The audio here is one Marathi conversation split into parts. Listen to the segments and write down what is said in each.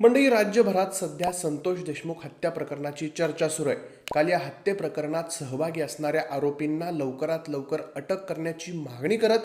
मंडळी राज्यभरात सध्या संतोष देशमुख हत्या प्रकरणाची चर्चा सुरू आहे. काल या हत्ये प्रकरणात सहभागी असणाऱ्या आरोपींना लवकरात लवकर अटक करण्याची मागणी करत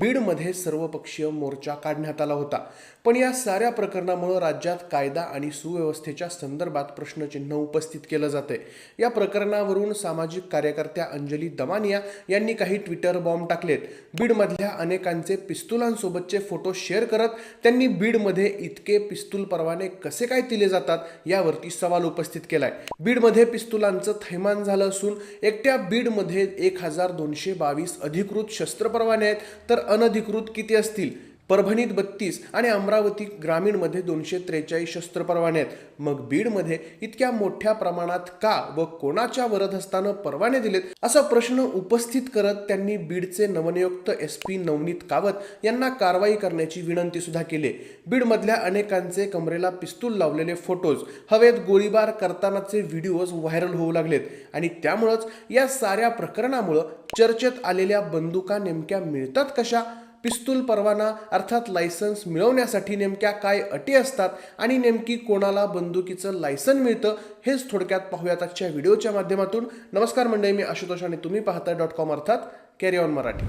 बीडमध्ये सर्वपक्षीय मोर्चा काढण्यात आला होता. पण या साऱ्या प्रकरणामुळे राज्यात कायदा आणि सुव्यवस्थेच्या संदर्भात प्रश्नचिन्ह उपस्थित केलं जाते या प्रकरणावरून सामाजिक कार्यकर्त्या अंजली दमानिया यांनी काही ट्विटर बॉम्ब टाकलेत. बीडमधल्या अनेकांचे पिस्तुलांसोबतचे फोटो शेअर करत त्यांनी बीडमध्ये इतके पिस्तूल परवाने कसे काय दिले जातात यावरती सवाल उपस्थित केलाय. बीडमध्ये पिस्तुलांचं थैमान झालं असून एकट्या बीडमध्ये एक हजार दोनशे बावीस अधिकृत शस्त्र परवाने आहेत. तर अनधिकृत किती असतील? परभणीत बत्तीस आणि अमरावती ग्रामीणमध्ये दोनशे त्रेचाळीस शस्त्र परवाने आहेत. मग बीडमध्ये इतक्या मोठ्या प्रमाणात का व कोणाच्या वरदहस्तानं परवाने दिलेत? असा प्रश्न उपस्थित करत त्यांनी बीडचे नवनियुक्त एस पी नवनीत कावत यांना कारवाई करण्याची विनंती सुद्धा केली. बीडमधल्या अनेकांचे कमरेला पिस्तूल लावलेले फोटोज हवेत गोळीबार करतानाचे व्हिडिओज व्हायरल होऊ लागलेत आणि त्यामुळंच या साऱ्या प्रकरणामुळं चर्चेत आलेल्या बंदुका नेमक्या मिळतात कशा? पिस्तूल परवाना अर्थात लायसन्स मिळवण्यासाठी नेमक्या काय अटी असतात आणि नेमकी कोणाला बंदुकीचं लायसन मिळतं हेच थोडक्यात पाहूयात आजच्या व्हिडिओच्या माध्यमातून. नमस्कार मंडळी मी आशुतोष आणि तुम्ही पाहताय डॉट कॉम अर्थात कॅरी ऑन मराठी.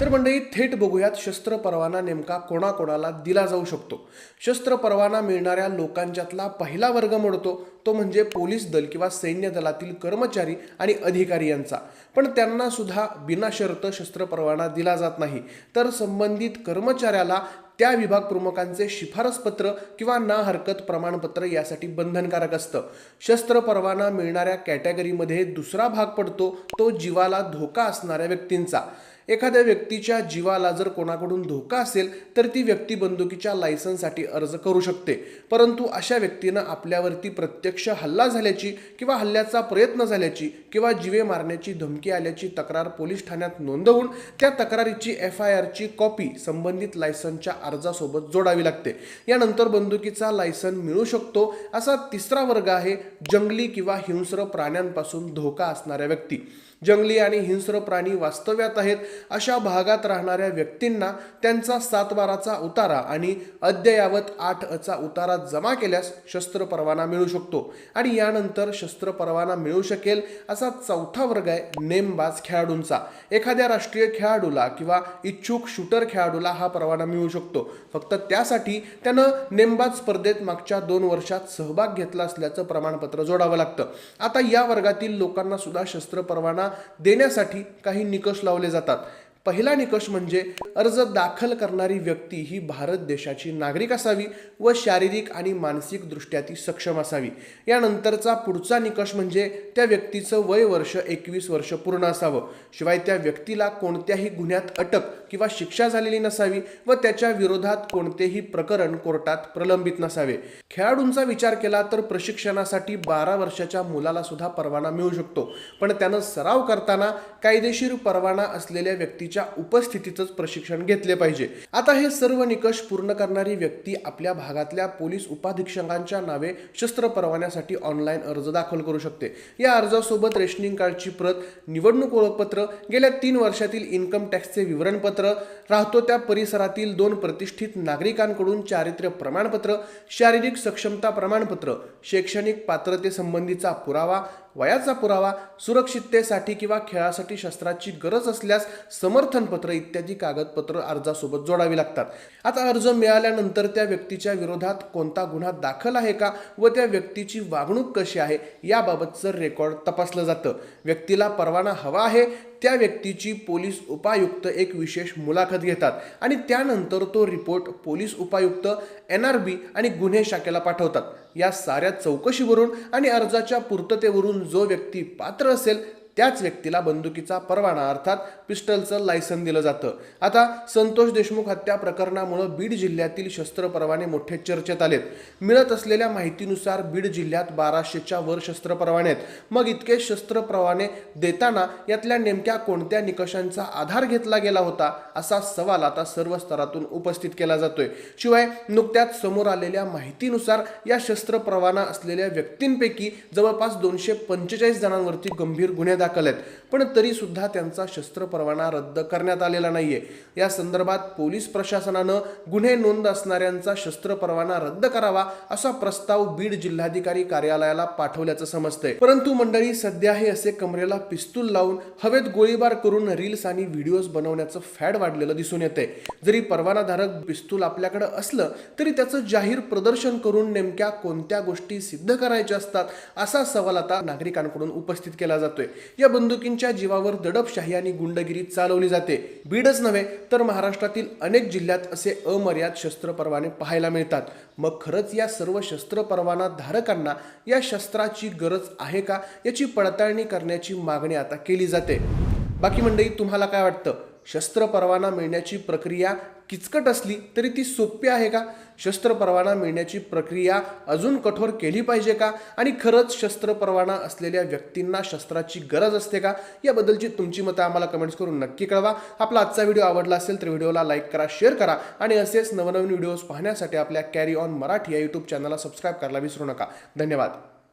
तर मंडळी थेट बघूयात शस्त्र परवाना नेमका कोणाकोणाला दिला जाऊ शकतो. शस्त्र परवाना मिळणाऱ्या लोकांच्यातला पहिला वर्ग मोडतो. तो म्हणजे पोलीस दल किंवा सैन्य दलातील कर्मचारी आणि अधिकारी यांचा. पण त्यांना सुद्धा बिनाशर्त शस्त्र परवाना दिला जात नाही. तर संबंधित कर्मचाऱ्याला त्या विभाग प्रमुखांचे शिफारसपत्र किंवा ना हरकत प्रमाणपत्र यासाठी बंधनकारक असतं. शस्त्र परवाना मिळणाऱ्या कॅटेगरीमध्ये दुसरा भाग पडतो तो जीवाला धोका असणाऱ्या व्यक्तींचा. एखाद्या व्यक्तीच्या जीवाला जर कोणाकडून धोका असेल तर ती व्यक्ती बंदुकीच्या लायसनसाठी अर्ज करू शकते. परंतु अशा व्यक्तीनं आपल्यावरती प्रत्यक्ष हल्ला झाल्याची किंवा हल्ल्याचा प्रयत्न झाल्याची किंवा जीवे मारण्याची धमकी आल्याची तक्रार पोलीस ठाण्यात नोंदवून त्या तक्रारीची एफ आय आरची कॉपी संबंधित लायसनच्या अर्जासोबत जोडावी लागते. यानंतर बंदुकीचा लायसन मिळू शकतो असा तिसरा वर्ग आहे जंगली किंवा हिंस्र प्राण्यांपासून धोका असणाऱ्या व्यक्ती. जंगली आणि हिंस्र प्राणी वास्तव्यात आहेत अशा भागात राहणाऱ्या व्यक्तींना त्यांचा सातबाराचा उतारा आणि अद्ययावत आठ अचा उतारा जमा केल्यास शस्त्र परवाना मिळू शकतो आणि यानंतर शस्त्र परवाना मिळू शकेल असा चौथा वर्ग आहे नेमबाज खेळाडूंचा. एखाद्या राष्ट्रीय खेळाडूला किंवा इच्छुक शूटर खेळाडूला हा परवाना मिळू शकतो. फक्त त्यासाठी त्यानं नेमबाज स्पर्धेत मागच्या दोन वर्षात सहभाग घेतला असल्याचं प्रमाणपत्र जोडावं लागतं. आता या वर्गातील लोकांना सुद्धा शस्त्र परवाना देण्यासाठी काही निकष लावले जातात. पहिला निकष म्हणजे अर्ज दाखल करणारी व्यक्ती ही भारत देशाची नागरिक असावी व शारीरिक आणि मानसिक दृष्ट्या ती सक्षम असावी. यानंतरचा पुढचा निकष म्हणजे त्या व्यक्तीचं वय वर्ष एकवीस वर्ष पूर्ण असावं. शिवाय त्या व्यक्तीला कोणत्याही गुन्ह्यात अटक किंवा शिक्षा झालेली नसावी व त्याच्या विरोधात कोणतेही प्रकरण कोर्टात प्रलंबित नसावे. खेळाडूंचा विचार केला तर प्रशिक्षणासाठी बारा वर्षाच्या मुलाला सुद्धा परवाना मिळू शकतो. पण त्यानं सराव करताना कायदेशीर परवाना असलेल्या व्यक्तीच्या उपस्थितीतच प्रशिक्षण घेतले पाहिजे. आता हे सर्व निकष पूर्ण करणारी व्यक्ती आपल्या भागातल्या पोलीस उपाधीक्षकांच्या नावे शस्त्र परवान्यासाठी ऑनलाईन अर्ज दाखल करू शकते. या अर्जासोबत रेशनिंग कार्डची प्रत निवडणूक ओळखपत्र गेल्या तीन वर्षातील इन्कम टॅक्सचे विवरणपत्र राहतो त्या परिसरातील दोन प्रतिष्ठित नागरिकांकडून चारित्र्य प्रमाणपत्र शारीरिक सक्षमता प्रमाणपत्र शैक्षणिक पात्रतेसंबंधीचा पुरावा वयाचा पुरावा सुरक्षिततेसाठी किंवा खेळासाठी शस्त्राची गरज असल्यास समर्थनपत्र इत्यादी कागदपत्र अर्जासोबत जोडावी लागतात. आता अर्ज मिळाल्यानंतर त्या व्यक्तीच्या विरोधात कोणता गुन्हा दाखल आहे का व त्या व्यक्तीची वागणूक कशी आहे याबाबतचं रेकॉर्ड तपासलं जातं. व्यक्तीला परवाना हवा आहे त्या व्यक्तीची पोलीस उपायुक्त एक विशेष मुलाखत घेतात आणि त्यानंतर तो रिपोर्ट पोलीस उपायुक्त एन आर बी आणि गुन्हे शाखेला पाठवतात. या साऱ्या चौकशीवरून आणि अर्जाच्या पूर्ततेवरून जो व्यक्ती पात्र असेल त्याच व्यक्तीला बंदुकीचा परवाना अर्थात पिस्टलचं लायसन दिलं जातं. आता संतोष देशमुख हत्या प्रकरणामुळं बीड जिल्ह्यातील शस्त्र परवाने मोठे चर्चेत आलेत. मिळत असलेल्या माहितीनुसार बीड जिल्ह्यात बाराशेच्या वर शस्त्र परवाने आहेत. मग इतके शस्त्र परवाने देताना यातल्या नेमक्या कोणत्या निकषांचा आधार घेतला गेला होता असा सवाल आता सर्व स्तरातून उपस्थित केला जातोय. शिवाय नुकत्याच समोर आलेल्या माहितीनुसार या शस्त्र परवाना असलेल्या व्यक्तींपैकी जवळपास दोनशे पंचेचाळीस जणांवरती गंभीर गुन्हे दाखल आहेत. पण तरीसुद्धा त्यांचा शस्त्र परवाना रद्द करण्यात आलेला नाही आहे या संदर्भात पोलीस प्रशासनानं गुन्हे नोंद असणाऱ्यांचा शस्त्र परवाना रद्द करावा असा प्रस्ताव बीड जिल्हाधिकारी कार्यालयाला पाठवल्याचं समजतंय. परंतु मंडळी सध्या हे असे कमरेला पिस्तूल लावून हवेत गोळीबार करून रील्स आणि व्हिडिओज बनवण्याचं फॅड वाढलेलं दिसून येते जरी परवानाधारक पिस्तूल आपल्याकडे असलं तरी त्याचं जाहीर प्रदर्शन करून नेमक्या कोणत्या गोष्टी सिद्ध करायच्या असतात असा सवाल आता नागरिकांकडून उपस्थित केला जातोय. या बंदुकींच्या जीवावर दडपशाही आणि गुंडगिरी चालवली जाते. बीडच नव्हे तर महाराष्ट्रातील अनेक जिल्ह्यात असे अमर्याद शस्त्र परवाने पाहायला मिळतात. मग खरंच या सर्व शस्त्र परवाना धारकांना या शस्त्राची गरज आहे का? याची पडताळणी करण्याची मागणी आता केली जाते. बाकी मंडळी तुम्हाला काय वाटतं? शस्त्र परवाना मिळण्याची प्रक्रिया किचकट असली तरी ती सोपी आहे का? शस्त्र परवाना मिळण्याची प्रक्रिया अजून कठोर केली पाहिजे का? आणि खरंच शस्त्र परवाना असलेल्या व्यक्तींना शस्त्राची गरज असते का? याबद्दलची तुमची मतं आम्हाला कमेंट्स करून नक्की कळवा. आपला आजचा व्हिडिओ आवडला असेल तर व्हिडिओला लाईक करा शेअर करा आणि असेच नवनवीन व्हिडिओज पाहण्यासाठी आपल्या कॅरी ऑन मराठी या यूट्यूब चॅनलला सबस्क्राईब करायला विसरू नका. धन्यवाद.